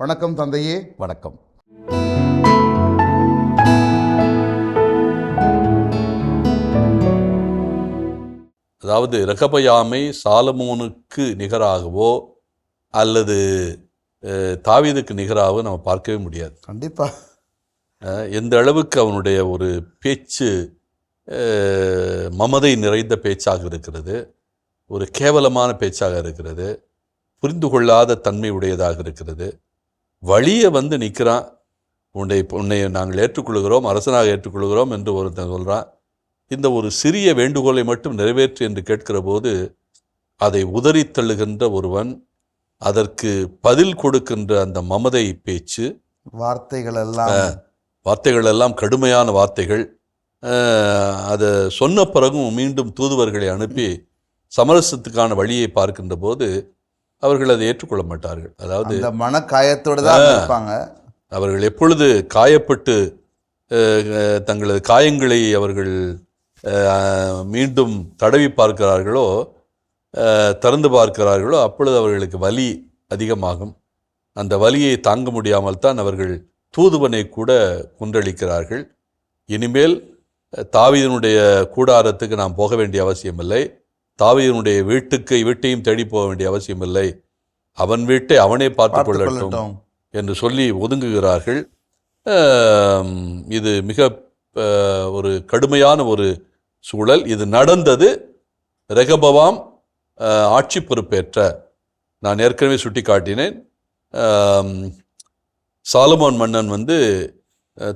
வணக்கம் தந்தையே வணக்கம். அதாவது ரெகபயாமை சாலமோனுக்கு நிகராகவோ அல்லது தாவீதுக்கு நிகராகவோ நம்ம பார்க்கவே முடியாது. கண்டிப்பா. அஹ், எந்த அளவுக்கு அவனுடைய ஒரு பேச்சு மமதை நிறைந்த பேச்சாக இருக்கிறது ஒரு கேவலமான பேச்சாக இருக்கிறது புரிந்து கொள்ளாத தன்மை உடையதாக இருக்கிறது வழியை வந்து நிற்கிறான். உன்னை உன்னை நாங்கள் ஏற்றுக்கொள்கிறோம் அரசனாக ஏற்றுக்கொள்கிறோம் என்று ஒருத்தன் சொல்கிறான் இந்த ஒரு சிறிய வேண்டுகோளை மட்டும் நிறைவேற்று என்று கேட்கிற போது அதை உதறித் தள்ளுகின்ற ஒருவன் அதற்கு பதில் கொடுக்கின்ற அந்த மமதை பேச்சு வார்த்தைகள் எல்லாம் வார்த்தைகள் எல்லாம் கடுமையான வார்த்தைகள் அதை சொன்ன பிறகும் மீண்டும் தூதுவர்களை அனுப்பி சமரசத்துக்கான வழியை பார்க்கின்ற போது அவர்கள் அதை ஏற்றுக்கொள்ள மாட்டார்கள் அதாவது அந்த மனக்காயத்தோடு தான் இருப்பாங்க. அவர்கள் எப்பொழுது காயப்பட்டு தங்களது காயங்களை அவர்கள் மீண்டும் தடவி பார்க்கிறார்களோ திறந்து பார்க்கிறார்களோ அப்பொழுது அவர்களுக்கு வலி அதிகமாகும். அந்த வலியை தாங்க முடியாமல் தான் அவர்கள் தூதுவனை கூட கொன்றளிக்கிறார்கள். இனிமேல் தாவீதனுடைய கூடாரத்துக்கு நாம் போக வேண்டிய அவசியமில்லை. தாவீதனுடைய வீட்டுக்கு வீட்டையும் தேடி போக வேண்டிய அவசியமில்லை. அவன் வீட்டை அவனே பார்த்து கொள்ளட்டும் என்று சொல்லி ஒதுங்குகிறார்கள். இது மிக ஒரு கடுமையான ஒரு சூழல். இது நடந்தது ரெகபவாம் ஆட்சி பொறுப்பேற்ற. நான் ஏற்கனவே சுட்டிக்காட்டினேன். ஆம், சாலமோன் மன்னன் வந்து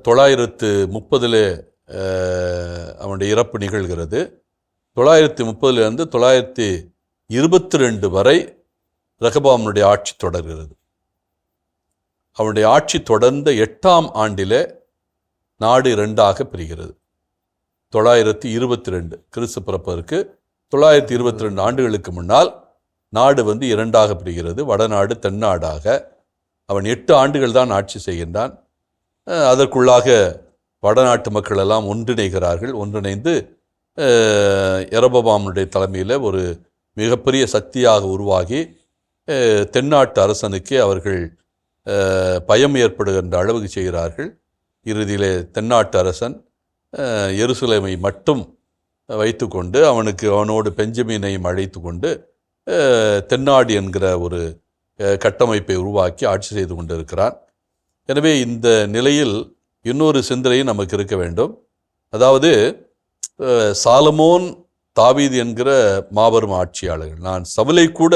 தொள்ளாயிரத்து முப்பதில் அவனுடைய இறப்பு நிகழ்கிறது. தொள்ளாயிரத்தி முப்பதுலேருந்து தொள்ளாயிரத்தி இருபத்தி ரெண்டு வரை ரகபாமனுடைய ஆட்சி தொடர்கிறது. அவனுடைய ஆட்சி தொடர்ந்த எட்டாம் ஆண்டிலே நாடு இரண்டாக பிரிகிறது. தொள்ளாயிரத்தி இருபத்தி ரெண்டு கிறிஸ்து பிறப்பதற்கு தொள்ளாயிரத்தி இருபத்தி ரெண்டு ஆண்டுகளுக்கு முன்னால் நாடு வந்து இரண்டாக பிரிகிறது. வடநாடு தென்னாடாக. அவன் எட்டு ஆண்டுகள் தான் ஆட்சி செய்கின்றான். அதற்குள்ளாக வடநாட்டு மக்கள் எல்லாம் ஒன்றிணைகிறார்கள். ஒன்றிணைந்து எரபபாமனுடைய தலைமையில் ஒரு மிகப்பெரிய சக்தியாக உருவாகி தென்னாட்டு அரசனுக்கே அவர்கள் பயம் ஏற்படுகின்ற அளவுக்கு செய்கிறார்கள். இறுதியிலே தென்னாட்டு அரசன் எருசலேமை மட்டும் வைத்துக்கொண்டு அவனுக்கு அவனோடு பெஞ்சமீனையும் அழைத்து கொண்டு தென்னாடு என்கிற ஒரு கட்டமைப்பை உருவாக்கி ஆட்சி செய்து கொண்டிருக்கிறான். எனவே இந்த நிலையில் இன்னொரு சிந்தனையும் நமக்கு இருக்க வேண்டும். அதாவது சாலமோன் தாவீது என்கிற மாபெரும் ஆட்சியாளர்கள். நான் சவுலை கூட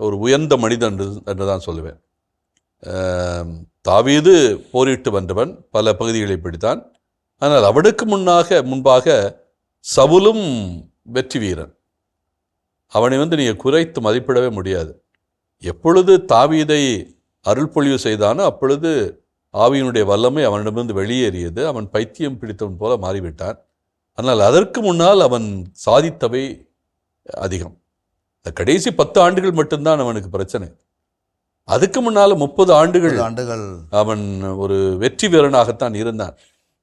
ஒரு உயர்ந்த மனிதன் என்று தான் சொல்லுவேன். தாவீது போரிட்டு வந்தவன் பல பகுதிகளை பிடித்தான். ஆனால் அவனுக்கு முன்னாக முன்பாக சவுலும் வெற்றி வீரன். அவனை வந்து நீங்கள் குறைத்து மதிப்பிடவே முடியாது. எப்பொழுது தாவீதை அருள் பொழிவு செய்தானோ அப்பொழுது ஆவியினுடைய வல்லமை அவனிடமிருந்து வெளியேறியது. அவன் பைத்தியம் பிடித்தவன் போல மாறிவிட்டான். ஆனால் அதற்கு முன்னால் அவன் சாதித்தவை அதிகம். இந்த கடைசி பத்து ஆண்டுகள் மட்டும்தான் அவனுக்கு பிரச்சனை. அதுக்கு முன்னால் முப்பது ஆண்டுகள் ஆண்டுகள். அவன் ஒரு வெற்றி வீரனாகத்தான் இருந்தான்.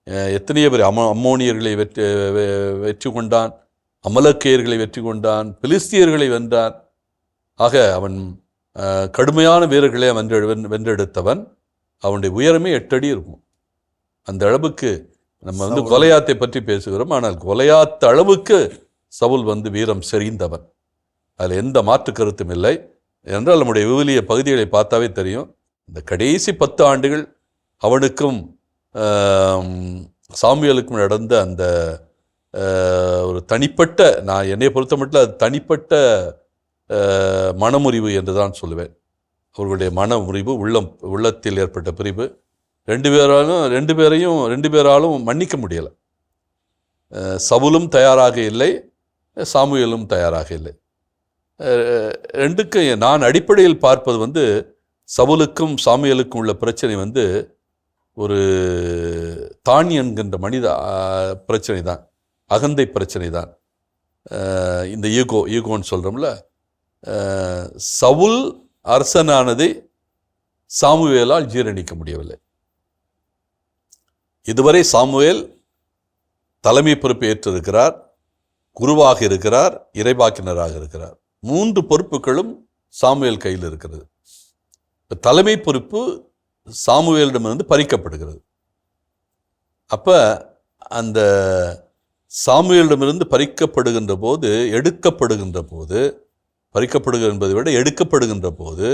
எத்தனையோ பேர் அம அம்மோனியர்களை வெற்றி வெற்றி கொண்டான் அமலக்கையர்களை வெற்றி கொண்டான் பிலிஸ்தியர்களை வென்றான். ஆக அவன் கடுமையான வீரர்களை வென்று வென்- வென்றெடுத்தவன் அவனுடைய உயரமே எட்டு அடி இருக்கும். அந்த அளவுக்கு நம்ம வந்து. கொலையாத்தை பற்றி பேசுகிறோம். ஆனால் கொலையாத்த அளவுக்கு சவுல் வந்து வீரம் செறிந்தவன். அதில் எந்த மாற்று கருத்தும் இல்லை. என்றால் நம்முடைய விவிலிய பகுதிகளை பார்த்தாவே தெரியும். இந்த கடைசி பத்து ஆண்டுகள் அவனுக்கும் ஆம், சாமுவேலுக்கும் நடந்த அந்த ஒரு தனிப்பட்ட நான் என்னை பொறுத்த மட்டும் அது தனிப்பட்ட மனமுறிவு என்று தான் சொல்லுவேன். அவர்களுடைய மன முறிவு உள்ளம் உள்ளத்தில் ஏற்பட்ட பிரிவு. ரெண்டு பேராலும் ரெண்டு பேரையும் ரெண்டு பேராலும் மன்னிக்க முடியலை. சவுலும் தயாராக இல்லை சாமுவேலும் தயாராக இல்லை. ரெண்டுக்கும் ரெண்டுக்கு நான் அடிப்படையில் பார்ப்பது வந்து சவுலுக்கும் சாமியலுக்கும் உள்ள பிரச்சனை வந்து ஒரு தான் என்கின்ற மனித பிரச்சனை தான் அகந்தை பிரச்சனை தான். இந்த ஈகோ ஈகோன்னு சொல்கிறோம்ல சவுல் அரசனானதை சாமுவேலால் ஜீரணிக்க முடியவில்லை. இதுவரை சாமுவேல் தலைமை பொறுப்பு ஏற்றிருக்கிறார் குருவாக இருக்கிறார் இறைவாக்கினராக இருக்கிறார். மூன்று பொறுப்புகளும் சாமுவேல் கையில் இருக்கிறது. தலைமை பொறுப்பு சாமுவேலிடமிருந்து பறிக்கப்படுகிறது. அப்போ அந்த சாமுவேலிடமிருந்து பறிக்கப்படுகின்ற போது எடுக்கப்படுகின்ற போது பறிக்கப்படுகிற என்பதை விட எடுக்கப்படுகின்ற போது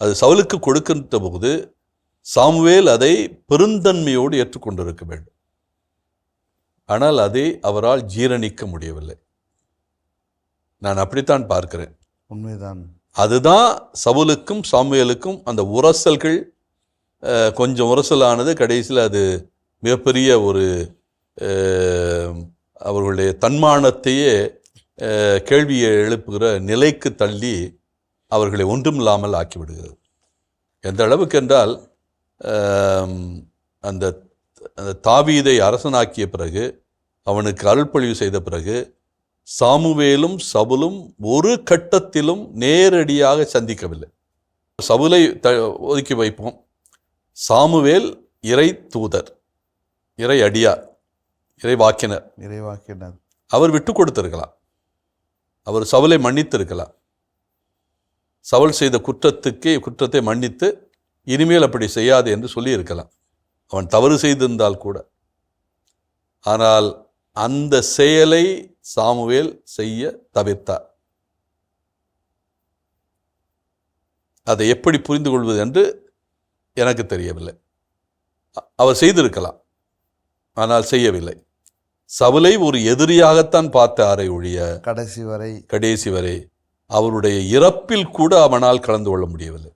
அது சவுலுக்கு கொடுக்கின்ற போது சாமுவேல் அதை பெருந்தன்மையோடு ஏற்றுக்கொண்டிருக்க வேண்டும். ஆனால் அதை அவரால் ஜீரணிக்க முடியவில்லை. நான் அப்படித்தான் பார்க்கிறேன். உண்மைதான். அதுதான் சவுலுக்கும் சாமுவேலுக்கும் அந்த உரசல்கள் கொஞ்சம் உரசலானது. கடைசியில் அது மிகப்பெரிய ஒரு அவர்களுடைய தன்மானத்தையே கேள்வியை எழுப்புகிற நிலைக்கு தள்ளி அவர்களை ஒன்றுமில்லாமல் ஆக்கிவிடுகிறது. எந்த அளவுக்கு என்றால் அந்த அந்த தாவீதை அரசனாக்கிய பிறகு அவனுக்கு அருள்பொழிவு செய்த பிறகு சாமுவேலும் சவுலும் ஒரு கட்டத்திலும் நேரடியாக சந்திக்கவில்லை. சவுலை த ஒதுக்கி வைப்போம். சாமுவேல் இறை தூதர் இறை அடியார் இறை வாக்கினர். இறைவாக்கினர் அவர் விட்டு கொடுத்திருக்கலாம். அவர் சவுலை மன்னித்திருக்கலாம். சவுல் செய்த குற்றத்துக்கே குற்றத்தை மன்னித்து இனிமேல் அப்படி செய்யாது என்று சொல்லியிருக்கலாம். அவன் தவறு செய்திருந்தால் கூட. ஆனால் அந்த செயலை சாமுவேல் செய்ய தவிர்த்தார். அதை எப்படி புரிந்து கொள்வது என்று எனக்கு தெரியவில்லை. அவர் செய்திருக்கலாம். ஆனால் செய்யவில்லை. சவுலை ஒரு எதிரியாகத்தான் பார்த்தாரே ஒழிய கடைசி வரை கடைசி வரை அவருடைய இறப்பில் கூட அவனால் கலந்து கொள்ள முடியவில்லை.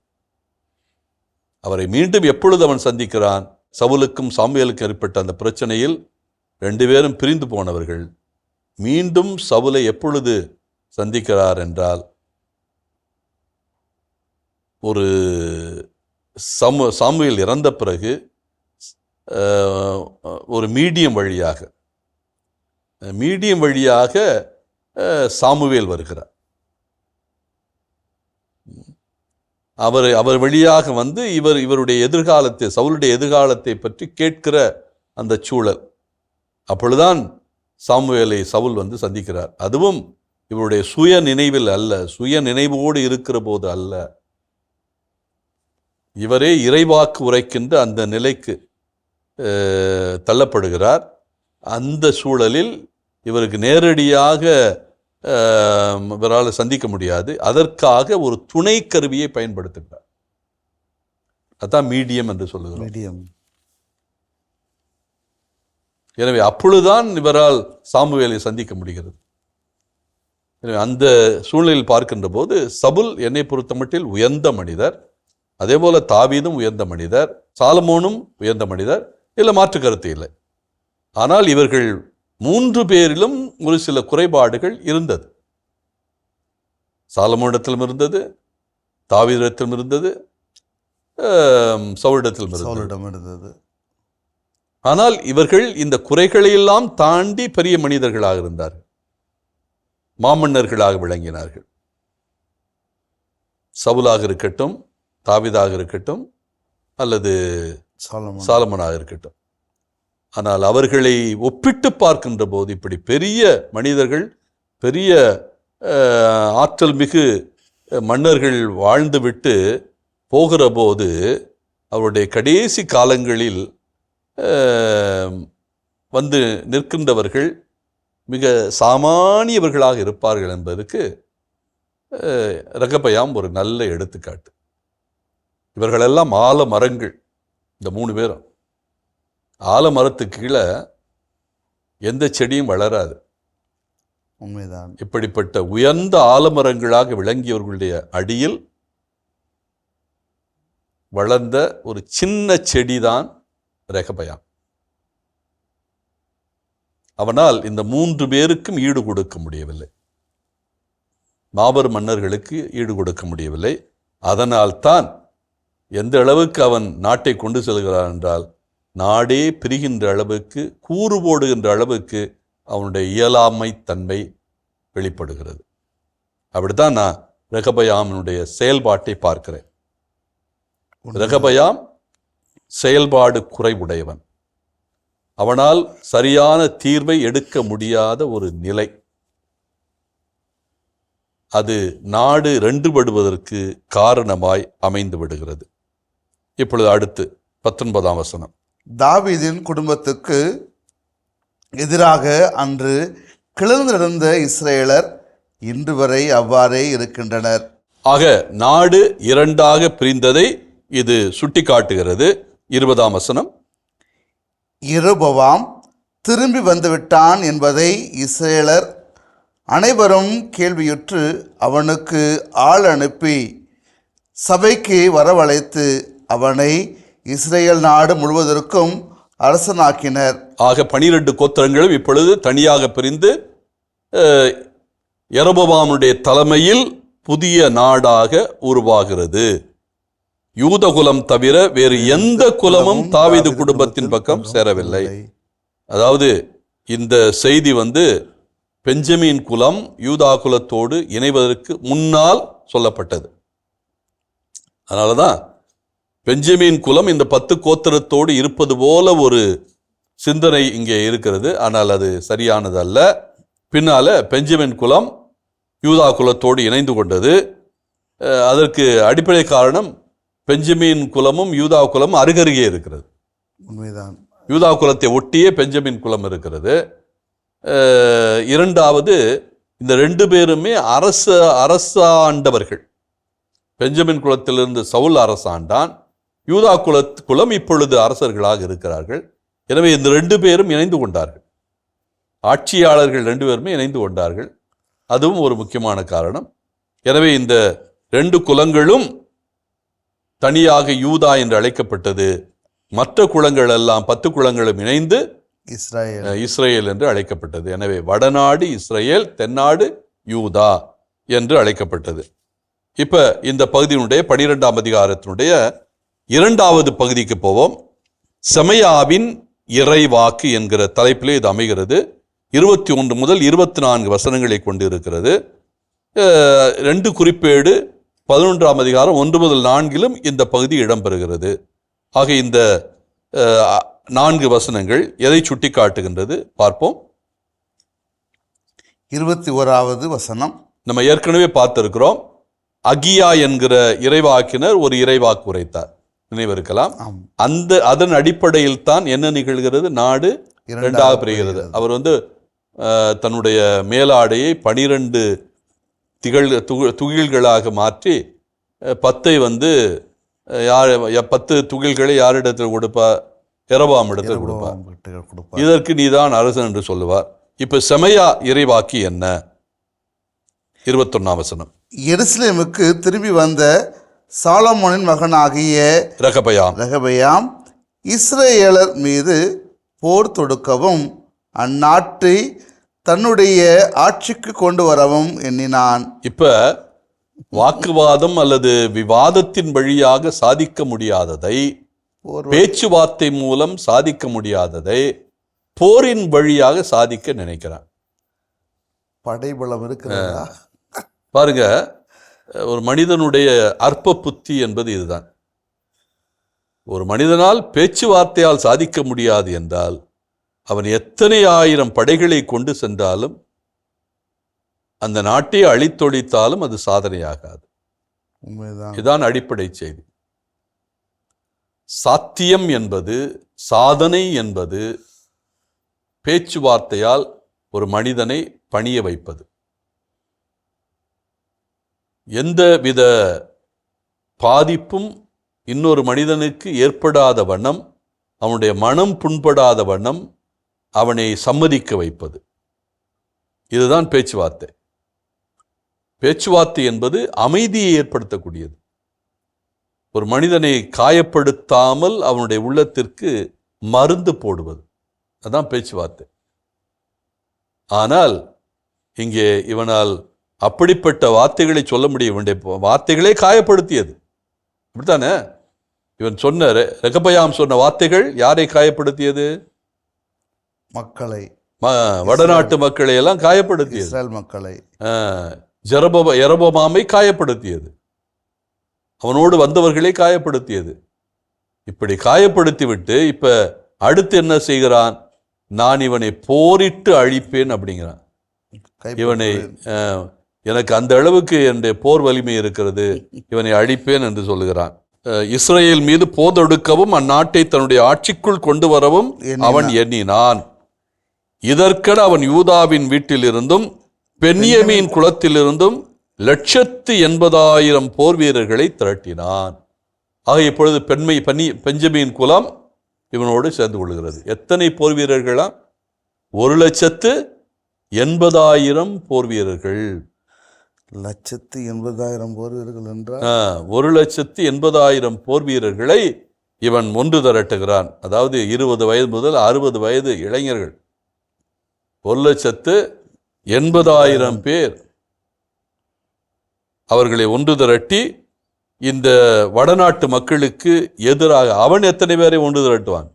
அவரை மீண்டும் எப்பொழுது அவன் சந்திக்கிறான்? சவுலுக்கும் சாமுவேலுக்கும் ஏற்பட்ட அந்த பிரச்சனையில் ரெண்டு பேரும் பிரிந்து போனவர்கள். மீண்டும் சவுலை எப்பொழுது சந்திக்கிறார் என்றால் ஒரு சமு சாமுவேல் இறந்த பிறகு ஒரு மீடியம் வழியாக மீடியம் வழியாக சாமுவேல் வருகிறார். அவர் அவர் வழியாக வந்து இவர் இவருடைய எதிர்காலத்தை சவுளுடைய எதிர்காலத்தை பற்றி கேட்கிற அந்த சூழல். அப்பொழுதுதான் சாமுவேலை சவுல் வந்து சந்திக்கிறார். அதுவும் இவருடைய சுய நினைவில் அல்ல சுய நினைவோடு இருக்கிற போது அல்ல. இவரே இறைவாக்கு உரைக்கின்ற அந்த நிலைக்கு தள்ளப்படுகிறார். அந்த சூழலில் இவருக்கு நேரடியாக இவரால் சந்திக்க முடியாது. அதற்காக ஒரு துணை கருவியை பயன்படுத்துகிறார். அதான் மீடியம் என்று சொல்லுகிறோம். மீடியம். எனவே அப்பொழுதுதான் இவரால் சாமுவேலை சந்திக்க முடிகிறது. எனவே அந்த சூழ்நிலையில் பார்க்கின்ற போது சபுல் என்னை பொறுத்தமட்டில் உயர்ந்த மனிதர் அதே போல தாவீதும் உயர்ந்த மனிதர் சாலமோனும் உயர்ந்த மனிதர் இல்லை மாற்று கருத்து இல்லை. ஆனால் இவர்கள் மூன்று பேரிலும் ஒரு சில குறைபாடுகள் இருந்தது. சாலமோனிடத்திலும் இருந்தது தாவீதிடத்திலும் இருந்தது சவுலிடத்திலும் இருந்தது. ஆனால் இவர்கள் இந்த குறைகளையெல்லாம் தாண்டி பெரிய மனிதர்களாக இருந்தார்கள். மாமன்னர்களாக விளங்கினார்கள். சவுலாக இருக்கட்டும் தாவிதாக இருக்கட்டும் அல்லது சாலமன். சாலமனாக இருக்கட்டும். ஆனால் அவர்களை ஒப்பிட்டு பார்க்கின்ற போது இப்படி பெரிய மனிதர்கள் பெரிய ஆற்றல் மிகு மன்னர்கள் வாழ்ந்துவிட்டு போகிற போது அவருடைய கடைசி காலங்களில் வந்து நிற்கின்றவர்கள் மிக சாமானியவர்களாக இருப்பார்கள் என்பதற்கு ரகபயாம் ஒரு நல்ல எடுத்துக்காட்டு. இவர்களெல்லாம் ஆலமரங்கள் இந்த மூணு பேரும். ஆலமரத்துக்கு கீழே எந்த செடியும் வளராது. உண்மைதான். இப்படிப்பட்ட உயர்ந்த ஆலமரங்களாக விளங்கியவர்களுடைய அடியில் வளர்ந்த ஒரு சின்ன செடிதான் ரெகபயாம் அவனால் இந்த மூன்று பேருக்கும் ஈடு கொடுக்க முடியவில்லை. மாபெரும் மன்னர்களுக்கு ஈடு கொடுக்க முடியவில்லை. அதனால் தான் எந்த அளவுக்கு அவன் நாட்டை கொண்டு செல்கிறான் என்றால் நாடே பிரிகின்ற அளவுக்கு கூறு போடுகின்ற அளவுக்கு அவனுடைய இயலாமை தன்மை வெளிப்படுகிறது. அப்படித்தான் நான் ரெகபயாமினுடைய செயல்பாட்டை பார்க்கிறேன். ரெகபயாம் செயல்பாடு குறைவுடையவன். அவனால் சரியான தீர்வை எடுக்க முடியாத ஒரு நிலை. அது நாடு ரெண்டுபடுவதற்கு காரணமாய் அமைந்து விடுகிறது இப்பொழுது அடுத்து பத்தொன்பதாம் வசனம். தாவீதின் குடும்பத்துக்கு எதிராக அன்று கிளர்ந்திருந்த இஸ்ரேலர் இன்று வரை அவ்வாறே இருக்கின்றனர். ஆக நாடு இரண்டாக பிரிந்ததை இது சுட்டிக்காட்டுகிறது. இருபதாம் வசனம். இரபவாம் திரும்பி வந்துவிட்டான் என்பதை இஸ்ரேலர் அனைவரும் கேள்வியுற்று அவனுக்கு ஆள் அனுப்பி சபைக்கு வரவழைத்து அவனை இஸ்ரேல் நாடு முழுவதற்கும் அரசனாக்கினர். ஆக பனிரெண்டு கோத்திரங்களும் இப்பொழுது தனியாக பிரிந்து அஹ், தலைமையில் புதிய நாடாக உருவாகிறது. யூத குலம் தவிர வேறு எந்த குலமும் தாவீது குடும்பத்தின் பக்கம் சேரவில்லை. அதாவது இந்த செய்தி வந்து பெஞ்சமின் குலம் யூதா குலத்தோடு இணைவதற்கு முன்னால் சொல்லப்பட்டது. அதனால தான் பெஞ்சமின் குலம் இந்த பத்து கோத்திரத்தோடு இருப்பது போல ஒரு சிந்தனை இங்கே இருக்கிறது. ஆனால் அது சரியானது அல்ல பின்னால பெஞ்சமின் குலம் யூதா குலத்தோடு இணைந்து கொண்டது. அதற்கு அடிப்படை காரணம் பெஞ்சமின் குலமும் யூதா குலமும் அருகருகே இருக்கிறது. உண்மைதான். யூதா குலத்தை ஒட்டியே பெஞ்சமின் குலம் இருக்கிறது. இரண்டாவது இந்த ரெண்டு பேருமே அரச அரசாண்டவர்கள். பெஞ்சமின் குலத்திலிருந்து சவுல் அரசாண்டான். யூதா குல குலம் இப்பொழுது அரசர்களாக இருக்கிறார்கள். எனவே இந்த ரெண்டு பேரும் இணைந்து கொண்டார்கள். ஆட்சியாளர்கள் ரெண்டு பேருமே இணைந்து கொண்டார்கள். அதுவும் ஒரு முக்கியமான காரணம். எனவே இந்த ரெண்டு குலங்களும் தனியாக யூதா என்று அழைக்கப்பட்டது. மற்ற குலங்கள் எல்லாம் பத்து குலங்களும் இணைந்து இஸ்ரேல் இஸ்ரேல் என்று அழைக்கப்பட்டது. எனவே வடநாடு இஸ்ரேல் தென்னாடு யூதா என்று அழைக்கப்பட்டது. இப்ப இந்த பகுதியினுடைய பனிரெண்டாம் அதிகாரத்தினுடைய இரண்டாவது பகுதிக்கு போவோம். செமையாவின் இறைவாக்கு என்கிற தலைப்பிலே இது அமைகிறது. இருபத்தி ஒன்று முதல் இருபத்தி நான்கு வசனங்களை கொண்டு இருக்கிறது ரெண்டு குறிப்பேடு பதினொன்றாம் அதிகாரம் ஒன்று முதல் நான்கிலும் இந்த பகுதி இடம்பெறுகிறது. ஆக இந்த நான்கு வசனங்கள் எதை சுட்டி காட்டுகின்றது பார்ப்போம். இருபத்தி ஓராவது வசனம். நம்ம ஏற்கனவே பார்த்திருக்கிறோம். அகியா என்கிற இறைவாக்கினர் ஒரு இறைவாக்கு உரைத்தார். நினைவிருக்கலாம். அந்த அதன் அடிப்படையில் தான் என்ன நிகழ்கிறது? நாடு இரண்டாக பிரிகிறது. அவர் வந்து தன்னுடைய மேலாடையை பனிரெண்டு திகழ் துக- துகில்களாக மாற்றி பத்தை வந்து யார் பத்து துகில்களை யாரிடத்தில் கொடுப்பார் எரபாம் இடத்தில் கொடுப்பார் இதற்கு நீதான் அரசன் என்று சொல்லுவார். இப்ப செமையா இறைவாக்கி என்ன? இருபத்தொன்னாம் வசனம். எருசலேமுக்கு திரும்பி வந்த சாலமோனின் மகனாகிய ரகபயாம். ரெகபயாம் இஸ்ரேலர் மீது போர் தொடுக்கவும் அந்நாட்டை தன்னுடைய ஆட்சிக்கு கொண்டு வரவும் எண்ணினான். இப்ப வாக்குவாதம் அல்லது விவாதத்தின் வழியாக சாதிக்க முடியாததை பேச்சுவார்த்தை மூலம் சாதிக்க முடியாததை போரின் வழியாக சாதிக்க நினைக்கிறான் படைபலம் இருக்கிறதா? பாருங்க ஒரு மனிதனுடைய அற்ப புத்தி என்பது இதுதான். ஒரு மனிதனால் பேச்சுவார்த்தையால் சாதிக்க முடியாது என்றால் அவன் எத்தனை ஆயிரம் படைகளை கொண்டு சென்றாலும் அந்த நாட்டை அழித்தொழித்தாலும் அது சாதனையாகாது. இதுதான் அடிப்படை செய்தி. சாத்தியம் என்பது சாதனை என்பது பேச்சுவார்த்தையால் ஒரு மனிதனை பணிய வைப்பது. எந்த வித பாதிப்பும் இன்னொரு மனிதனுக்கு ஏற்படாத வண்ணம் அவனுடைய மனம் புண்படாத வண்ணம் அவனை சம்மதிக்க வைப்பது. இதுதான் பேச்சுவார்த்தை. பேச்சுவார்த்தை என்பது அமைதியை ஏற்படுத்தக்கூடியது. ஒரு மனிதனை காயப்படுத்தாமல் அவனுடைய உள்ளத்திற்கு மருந்து போடுவது. அதான் பேச்சுவார்த்தை. ஆனால் இங்கே இவனால் அப்படிப்பட்ட வார்த்தைகளை சொல்ல முடியும் இவனுடைய வார்த்தைகளே காயப்படுத்தியது. அப்படித்தானே? இவன் சொன்ன ரெகபயாம் சொன்ன வார்த்தைகள் யாரை காயப்படுத்தியது? மக்களை. வடநாட்டு மக்களை எல்லாம் காயப்படுத்தியது. இஸ்ரேல் மக்களை. ஜெரப எரபமாமை காயப்படுத்தியது. அவனோடு வந்தவர்களை காயப்படுத்தியது. இப்படி காயப்படுத்தி விட்டு இப்ப அடுத்து என்ன செய்கிறான்? நான் இவனை போரிட்டு அழிப்பேன் அப்படிங்கிறான். இவனை எனக்கு அந்த அளவுக்கு என்னுடைய போர் வலிமை இருக்கிறது இவனை அழிப்பேன் என்று சொல்லுகிறான். இஸ்ரேல் மீது போதொடுக்கவும் அந்நாட்டை தன்னுடைய ஆட்சிக்குள் கொண்டு வரவும். அவன் எண்ணினான். இதற்கென அவன் யூதாவின் வீட்டிலிருந்தும் பென்யமீன் குலத்திலிருந்தும் லட்சத்து எண்பதாயிரம் போர் வீரர்களை திரட்டினான். ஆக இப்பொழுது பெண்மை பனி பெஞ்சமீன் குலம் இவனோடு சேர்ந்து கொள்கிறது. எத்தனை போர் வீரர்களா? ஒரு லட்சத்து எண்பதாயிரம் போர் வீரர்கள். லட்சத்து எண்பதாயிரம் போர் வீரர்கள் என்றால் ஒரு லட்சத்து எண்பதாயிரம் போர் வீரர்களை இவன் ஒன்று திரட்டுகிறான். அதாவது இருபது வயது முதல் அறுபது வயது இளைஞர்கள். ஒரு லட்சத்து எண்பதாயிரம் பேர் அவர்களை ஒன்று திரட்டி இந்த வடநாட்டு மக்களுக்கு எதிராக அவன் எத்தனை பேரை ஒன்று திரட்டுவான்?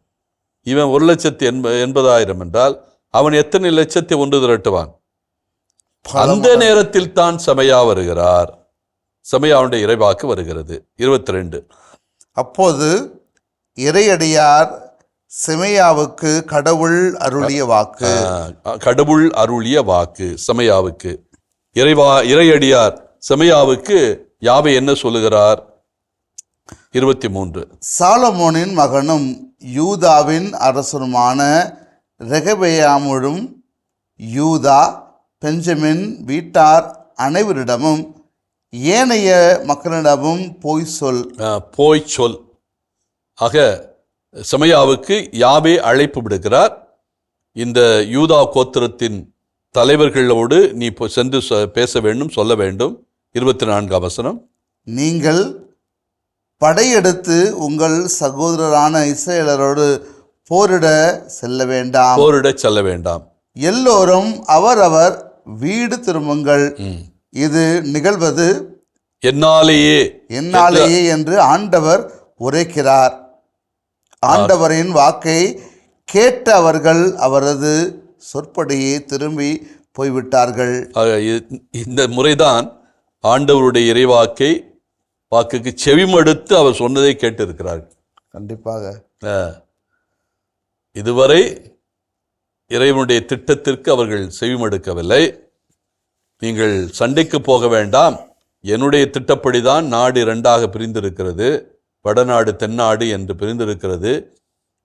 இவன் ஒரு லட்சத்து எண்ப எண்பதாயிரம் என்றால் அவன் எத்தனை லட்சத்தை ஒன்று திரட்டுவான்? அந்த நேரத்தில் தான் சமையா வருகிறார். சமையாவுடைய இறைவாக்கு வருகிறது. இருபத்தி ரெண்டு அப்போது இறையடியார் செமையாவுக்கு கடவுள் அருளிய வாக்கு. கடவுள் அருளிய வாக்கு சமையாவுக்கு. இறைவா இறையடியார் சமையாவுக்கு யாவை என்ன சொல்லுகிறார்? இருபத்தி மூன்று சாலமோனின் மகனும் யூதாவின் அரசனுமான ரெகபெயாமுடும் யூதா பெஞ்சமின் வீட்டார் அனைவரிடமும் ஏனைய மக்களிடமும் போய் சொல். போய் சொல். ஆக சமையாவுக்கு யாவே அழைப்பு விடுக்கிறார் இந்த யூதா கோத்திரத்தின் தலைவர்களோடு நீ சென்று பேச வேண்டும் சொல்ல வேண்டும். இருபத்தி நான்காம் வசனம் நீங்கள் படையெடுத்து உங்கள் சகோதரரான இஸ்ரேலரோடு போரிட செல்ல வேண்டாம். போரிடச் செல்ல வேண்டாம். எல்லோரும் அவரவர் வீடு திரும்புங்கள். இது நிகழ்வது என்னாலேயே. என்னாலேயே என்று ஆண்டவர் உரைக்கிறார். ஆண்டவரின் வாக்கை கேட்ட அவர்கள் அவரது சொற்படியே திரும்பி போய்விட்டார்கள். இந்த முறைதான் ஆண்டவருடைய இறைவாக்கை வாக்குக்கு செவிமடுத்து அவர் சொன்னதை கேட்டிருக்கிறார்கள். கண்டிப்பாக. இதுவரை இறைவனுடைய திட்டத்திற்கு அவர்கள் செவிமடுக்கவில்லை. நீங்கள் சண்டைக்கு போக வேண்டாம். என்னுடைய திட்டப்படிதான் நாடு இரண்டாக பிரிந்திருக்கிறது. வடநாடு தென்னாடு என்று பிரிந்திருக்கிறது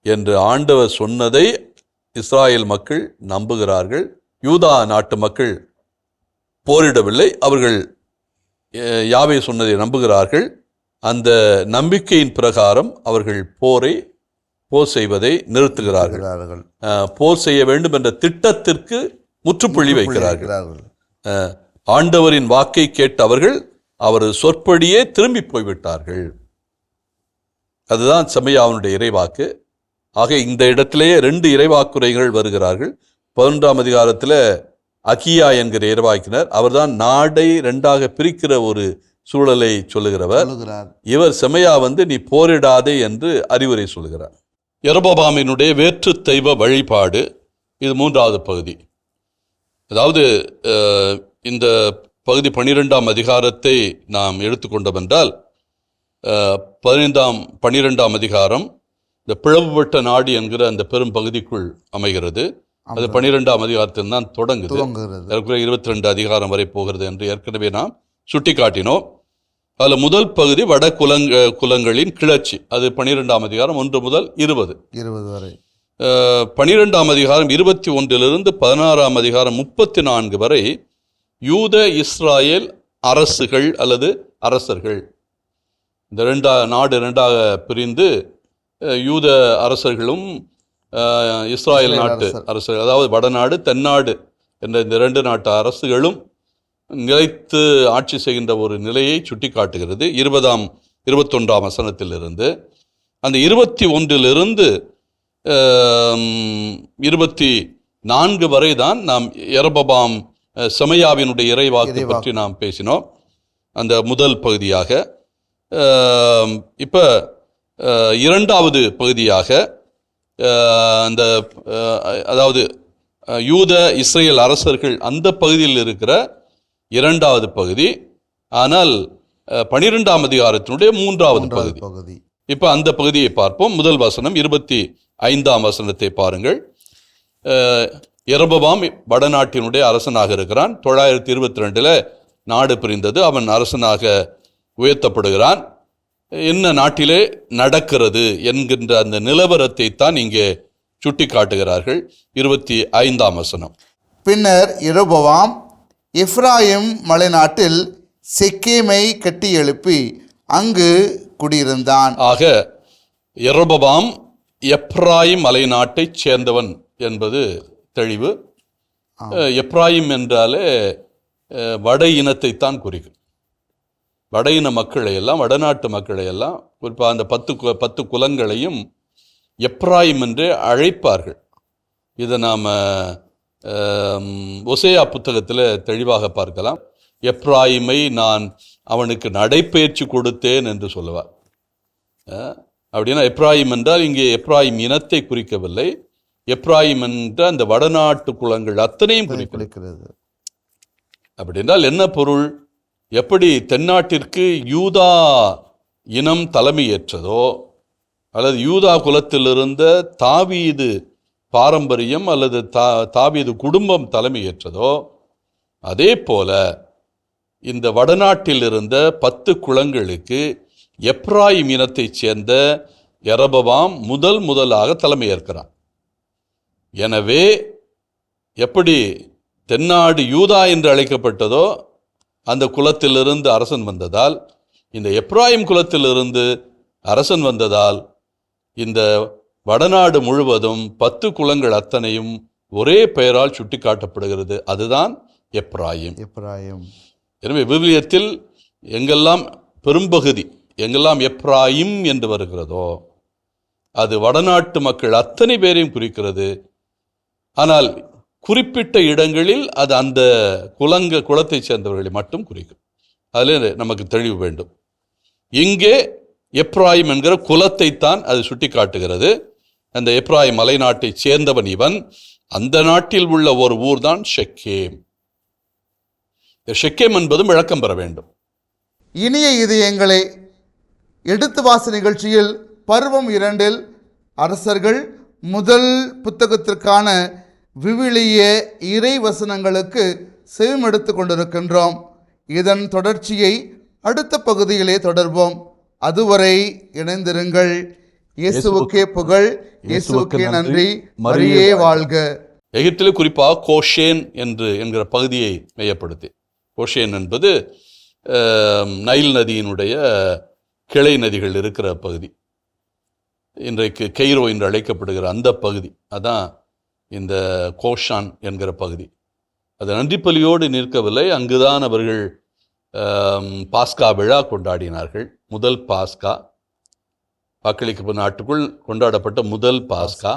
என்று ஆண்டவர் சொன்னதை இஸ்ராயேல் மக்கள் நம்புகிறார்கள். யூதா நாட்டு மக்கள் போரிடவில்லை. அவர்கள் யாவை சொன்னதை நம்புகிறார்கள். அந்த நம்பிக்கையின் பிரகாரம் அவர்கள் போரை போர் செய்வதை நிறுத்துகிறார்கள். போர் செய்ய வேண்டும் என்ற திட்டத்திற்கு முற்றுப்புள்ளி வைக்கிறார்கள். ஆண்டவரின் வாக்கை கேட்ட அவர்கள் அவரது சொற்படியே திரும்பி போய்விட்டார்கள். அதுதான் சமையாவனுடைய இறைவாக்கு. ஆக இந்த இடத்திலேயே ரெண்டு இறைவாக்குரைகள் வருகிறார்கள். பதினொன்றாம் அதிகாரத்தில் அகியா என்கிற இறைவாக்கினர் அவர்தான் நாடை ரெண்டாக பிரிக்கிற ஒரு சூழலை சொல்லுகிறவர். சொல்லுகிறார். இவர் செமையா வந்து நீ போரிடாதே என்று அறிவுரை சொல்கிறார் எரபபாமினுடைய வேற்று தெய்வ வழிபாடு இது மூன்றாவது பகுதி. அதாவது இந்த பகுதி பனிரெண்டாம் அதிகாரத்தை நாம் எடுத்துக்கொண்டோம் அஹ், பதினைந்தாம் பனிரெண்டாம் அதிகாரம் இந்த பிளவுபட்ட நாடு என்கிற அந்த பெரும் பகுதிக்குள் அமைகிறது. அது பனிரெண்டாம் அதிகாரத்தில் தான் தொடங்குது இருபத்தி ரெண்டு அதிகாரம் வரை போகிறது என்று ஏற்கனவே நாம் சுட்டிக்காட்டினோம். அதில் முதல் பகுதி வட குலங்க குலங்களின் கிளர்ச்சி. அது பனிரெண்டாம் அதிகாரம் ஒன்று முதல் இருபது. இருபது வரை. பனிரெண்டாம் அதிகாரம் இருபத்தி ஒன்றிலிருந்து பதினாறாம் அதிகாரம் முப்பத்தி நான்கு வரை யூத இஸ்ராயேல் அரசுகள் அல்லது அரசர்கள். இந்த ரெண்டா நாடு ரெண்டாக பிரிந்து யூத அரசர்களும் இஸ்ராயல் நாட்டு அரசர். அரசர்கள். அதாவது வடநாடு தென்னாடு என்ற இந்த ரெண்டு நாட்டு அரசுகளும் நிலைத்து ஆட்சி செய்கின்ற ஒரு நிலையை சுட்டிக்காட்டுகிறது. இருபதாம் இருபத்தொன்றாம் வசனத்திலிருந்து. அந்த இருபத்தி ஒன்றிலிருந்து இருபத்தி நான்கு வரை தான் நாம் எரபபாம் செமையாவினுடைய இறைவாக்கு. பற்றி நாம் பேசினோம். அந்த முதல் பகுதியாக. இப்ப இரண்டாவது பகுதியாக அந்த அதாவது யூத இஸ்ரேல் அரசர்கள் அந்த பகுதியில் இருக்கிற இரண்டாவது பகுதி. ஆனால் பனிரெண்டாம் அதிகாரத்தினுடைய மூன்றாவது பகுதி. இப்ப அந்த பகுதியை பார்ப்போம். முதல் வசனம் இருபத்தி ஐந்தாம் வசனத்தை பாருங்கள். அஹ், எரபபாம் வடநாட்டினுடைய அரசனாக இருக்கிறான். தொள்ளாயிரத்தி இருபத்தி ரெண்டுல நாடு பிரிந்தது. அவன் அரசனாக உயர்த்தப்படுகிறான். என்ன நாட்டிலே நடக்கிறது என்கின்ற அந்த நிலவரத்தை தான் இங்கே சுட்டி காட்டுகிறார்கள் இருபத்தி ஐந்தாம் வசனம். பின்னர் எரோபவாம் எஃப்ராயிம் மலைநாட்டில் செக்கேமை கட்டி எழுப்பி அங்கு குடியிருந்தான். ஆக எரபபாம் எப்ராயிம் மலைநாட்டைச் சேர்ந்தவன் என்பது தெளிவு. எப்ராயிம் என்றாலே வட இனத்தைத்தான் குறிக்கும். வட இன மக்களை எல்லாம் வடநாட்டு மக்களை எல்லாம் குறிப்பாக அந்த பத்து பத்து குலங்களையும் எப்ராயிம் என்றே அழைப்பார்கள். இதை நாம் ஒசேயா புத்தகத்தில் தெளிவாக பார்க்கலாம். எப்ராயிமை நான் அவனுக்கு நடைபயிற்சி கொடுத்தேன் என்று சொல்லுவார். அப்படின்னா எப்ராயிம் என்றால் இங்கே எப்ராயிம் இனத்தை குறிக்கவில்லை. எப்ராயிம் என்ற அந்த வடநாட்டு குலங்கள் அத்தனையும் குறிக்கிறது. அப்படின்றால் என்ன பொருள்? எப்படி தென்னாட்டிற்கு யூதா இனம் தலைமையேற்றதோ அல்லது யூதா குலத்திலிருந்த தாவீது பாரம்பரியம் அல்லது தா தாவீது குடும்பம் தலைமையேற்றதோ அதே போல இந்த வடநாட்டில் இருந்த பத்து குளங்களுக்கு எப்ராயிம் இனத்தைச் சேர்ந்த எரபவாம் முதல் முதலாக தலைமையேற்கிறான். எனவே எப்படி தென்னாடு யூதா என்று அழைக்கப்பட்டதோ அந்த குலத்திலிருந்து அரசன் வந்ததால் இந்த எப்ராயிம் குலத்திலிருந்து அரசன் வந்ததால் இந்த வடநாடு முழுவதும் பத்து குலங்கள் அத்தனையும் ஒரே பெயரால் சுட்டிக்காட்டப்படுகிறது. அதுதான் எப்ராயிம். எப்ராயிம். எனவே விவிலியத்தில் எங்கெல்லாம் பெரும்பகுதி எங்கெல்லாம் எப்ராயிம் என்று வருகிறதோ அது வடநாட்டு மக்கள் அத்தனை பேரையும் குறிக்கிறது. ஆனால் குறிப்பிட்ட இடங்களில் அது அந்த குலங்க குலத்தைச் சேர்ந்தவர்களை மட்டும் குறிக்கும். அதில் நமக்கு தெளிவு வேண்டும். இங்கே எப்ராயிம் என்கிற குலத்தைத்தான் அது சுட்டிக்காட்டுகிறது. அந்த எப்ராய் மலைநாட்டைச் சேர்ந்தவன் இவன். அந்த நாட்டில் உள்ள ஒரு ஊர்தான் ஷெக்கேம். இந்த ஷெக்கேம் என்பதும் விளக்கம் பெற வேண்டும். இனிய இதயங்களே எடுத்து வாச நிகழ்ச்சியில் பருவம் இரண்டில் அரசர்கள் முதல் புத்தகத்திற்கான விவிலிய இறை வசனங்களுக்கு செவிமெடுத்து கொண்டிருக்கின்றோம். இதன் தொடர்ச்சியை அடுத்த பகுதியிலே தொடர்வோம். அதுவரை இணைந்திருங்கள். இயேசுவுக்கே புகழ். இயேசுவுக்கே நன்றி. மரியே வாழ்க. எகிப்திலே குறிப்பாக கோஷேன் என்று என்கிற பகுதியை மையப்படுத்தி. கோஷேன் என்பது நைல் நதியினுடைய கிளை நதிகள் இருக்கிற பகுதி. இன்றைக்கு கெய்ரோ என்று அழைக்கப்படுகிற அந்த பகுதி. அதான் இந்த கோஷான் என்கிற பகுதி. அது நன்றிப்பலியோடு நிற்கவில்லை. அங்குதான் அவர்கள் பாஸ்கா விழா கொண்டாடினார்கள். முதல் பாஸ்கா. வாக்களிக்கப்படும் நாட்டுக்குள் கொண்டாடப்பட்ட முதல் பாஸ்கா.